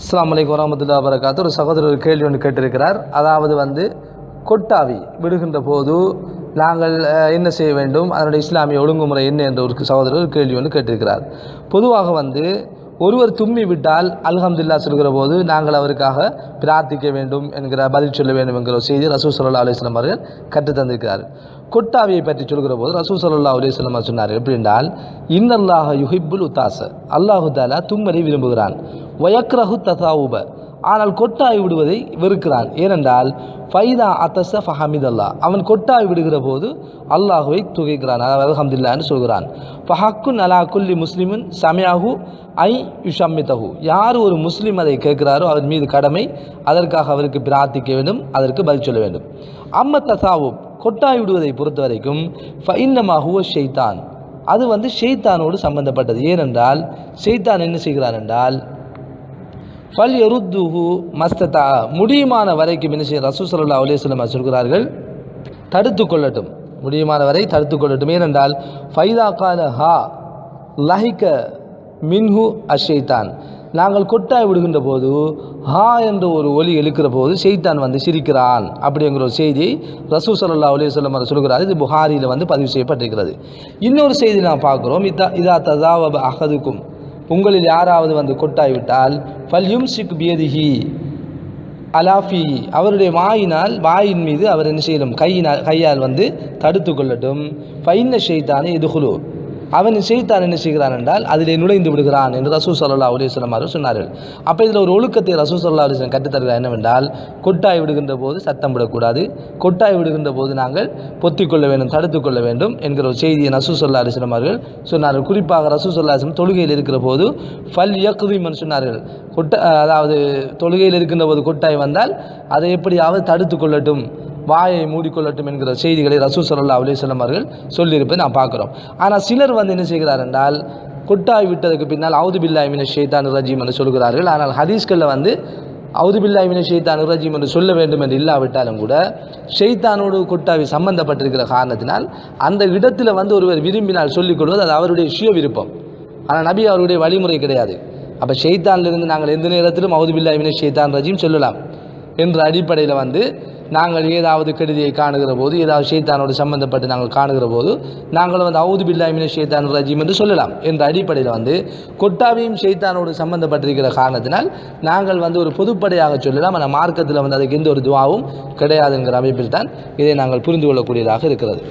இஸ்லாம் அலைக்கும் வரமத்துல்லா வரகாத்து ஒரு சகோதரர் ஒரு கேள்வி ஒன்று கேட்டிருக்கிறார். அதாவது வந்து கொட்டாவி விடுகின்ற போது நாங்கள் என்ன செய்ய வேண்டும்? அதனுடைய இஸ்லாமிய ஒழுங்குமுறை என்ன என்ற ஒரு சகோதரர் ஒரு கேள்வி ஒன்று கேட்டிருக்கிறார். பொதுவாக வந்து ஒருவர் தும்மி விட்டால் அல்ஹம்துல்லா சொல்கிற போது நாங்கள் அவருக்காக பிரார்த்திக்க வேண்டும் என்கிற பதில் சொல்ல வேண்டும் என்கிற செய்தி ரசூ சல்லா அலுவலாம் அவர்கள் கற்றுத் தந்திருக்கிறார் கொட்டாவியை பற்றி சொல்கிற போது ரசூல் சல்லா அலுவலாம் சொன்னார் எப்படி என்றால் இன்னல்லாஹ யுஹிப்புல் உத்தாச அல்லாஹு தாலா தும்மரை விரும்புகிறான். வயக்ரஹு ததாவுப. ஆனால் கொட்டாய் விடுவதை வெறுக்கிறான். ஏனென்றால் ஃபைதா அத்தச ஃபஹமிதல்லா அவன் கொட்டாய் விடுகிற போது அல்லாஹுவை துகைக்கிறான். அதாவது அல்ஹம்துலில்லாஹ்னு சொல்கிறான். ஃபஹக்குன் அலா குல்லி முஸ்லிமின் சமயாஹு ஐ யுஷம்மிதஹு. யார் ஒரு முஸ்லீம் அதை கேட்கிறாரோ அவர் மீது கடமை அதற்காக அவருக்கு பிரார்த்திக்க வேண்டும் அதற்கு பதில் சொல்ல வேண்டும். அம்ம தசாவுப் கொட்டாய் விடுவதை பொறுத்த வரைக்கும் ஃபைன்னமா ஹுவ ஷெய்தான் அது வந்து ஷெய்தானோடு சம்பந்தப்பட்டது. ஏனென்றால் ஷெய்தான் என்ன செய்கிறான் என்றால் ஃபல் எருத்துஹு மஸ்ததா. முடியுமான வரைக்கும் என்ன செய்ய ரசூ சல்லா அலேஸ்லம் சொல்கிறார்கள் தடுத்து கொள்ளட்டும். முடியுமான வரை தடுத்து கொள்ளட்டும். ஏனென்றால் ஃபைதா கால ஹா லஹிக்க மின்ஹு அஷைத்தான் நாங்கள் கொட்டாய் விடுகின்ற போது ஹா என்ற ஒரு ஒலி எழுக்கிற போது செய்தான் வந்து சிரிக்கிறான் அப்படிங்கிற ஒரு செய்தி ரசூ சல்லா அலி சொல்லம் சொல்கிறார். இது புகாரியில் வந்து பதிவு செய்யப்பட்டிருக்கிறது. இன்னொரு செய்தி நான் பார்க்குறோம். இதா இதா ததாவப அகதுக்கும் உங்களில் யாராவது வந்து கொட்டாய் விட்டால் ஃபல் சிக் பியதிஹி அலாஃபி. அவருடைய வாயினால் வாயின் மீது அவர் என்ன செய்யணும் கையினால் கையால் வந்து தடுத்து கொள்ளட்டும். ஃபைன்ன ஷெய்தானே எதுகுலு அவன் செய்தான் என்ன செய்கிறான் என்றால் அதிலே நுழைந்து விடுகிறான் என்று ரசூ சல்லா அலிஸ்லாம் அவர்கள் சொன்னார்கள். அப்போ இதில் ஒரு ஒழுக்கத்தை ரசூ சல்லா அலிஸ்லாம் கற்றுத்தருகிறார் என்னவென்றால் கொட்டாய் விடுகின்ற போது சத்தம் விடக்கூடாது. கொட்டாய் விடுகின்ற போது நாங்கள் பொத்திக்கொள்ள வேண்டும் தடுத்துக்கொள்ள வேண்டும் என்கிற ஒரு செய்தியை ரசூ சல்லா அலிஸ்லாம் அவர்கள் சொன்னார்கள். குறிப்பாக ரசூ சல்லா அலிஸ்லாம் தொழுகையில் இருக்கிற போது ஃபல் யக்குதிமன் சொன்னார்கள். கொட்ட அதாவது தொழுகையில் இருக்கின்ற போது கொட்டாய் வந்தால் அதை எப்படியாவது தடுத்து கொள்ளட்டும்? வாயை மூடிக்கொள்ளட்டும் என்கிற செய்திகளை ரசூ சல்லா அலிஸ்லாம் அவர்கள் சொல்லியிருப்பதை நான் பார்க்குறோம். ஆனால் சிலர் வந்து என்ன செய்கிறார் என்றால் கொட்டாய் விட்டதுக்கு பின்னால் அவுது பில்லாய் மின ரஜீம் என்று சொல்கிறார்கள். ஆனால் ஹதீஸ்களில் வந்து அவுது பில்லாய் ரஜீம் என்று சொல்ல வேண்டும் என்று இல்லாவிட்டாலும் கூட ஷெய்தானோடு கொட்டாவி சம்பந்தப்பட்டிருக்கிற காரணத்தினால் அந்த இடத்துல வந்து ஒருவர் விரும்பினால் சொல்லிக் கொள்வது அது அவருடைய சுய விருப்பம். ஆனால் நபி அவருடைய வழிமுறை கிடையாது. அப்போ ஷெய்தானிலிருந்து நாங்கள் எந்த நேரத்திலும் அவுது பில்லாய் ரஜீம் சொல்லலாம். என்ற அடிப்படையில் வந்து நாங்கள் ஏதாவது கெடுதியை காணுகிற போது ஏதாவது ஷேத்தானோடு சம்பந்தப்பட்டு நாங்கள் காணுகிற போது நாங்கள் வந்து அவுது பில்லாமின ஷேத்தான் ரஜீம் என்று சொல்லலாம். என்ற அடிப்படையில் வந்து கொட்டாவியும் ஷேத்தானோடு சம்பந்தப்பட்டிருக்கிற காரணத்தினால் நாங்கள் வந்து ஒரு பொதுப்படையாக சொல்லலாம். ஆனால் மார்க்கத்தில் வந்து அதுக்கு எந்த ஒரு துவாவும் கிடையாதுங்கிற அமைப்பில் தான் இதை நாங்கள் புரிந்து கொள்ளக்கூடியதாக இருக்கிறது.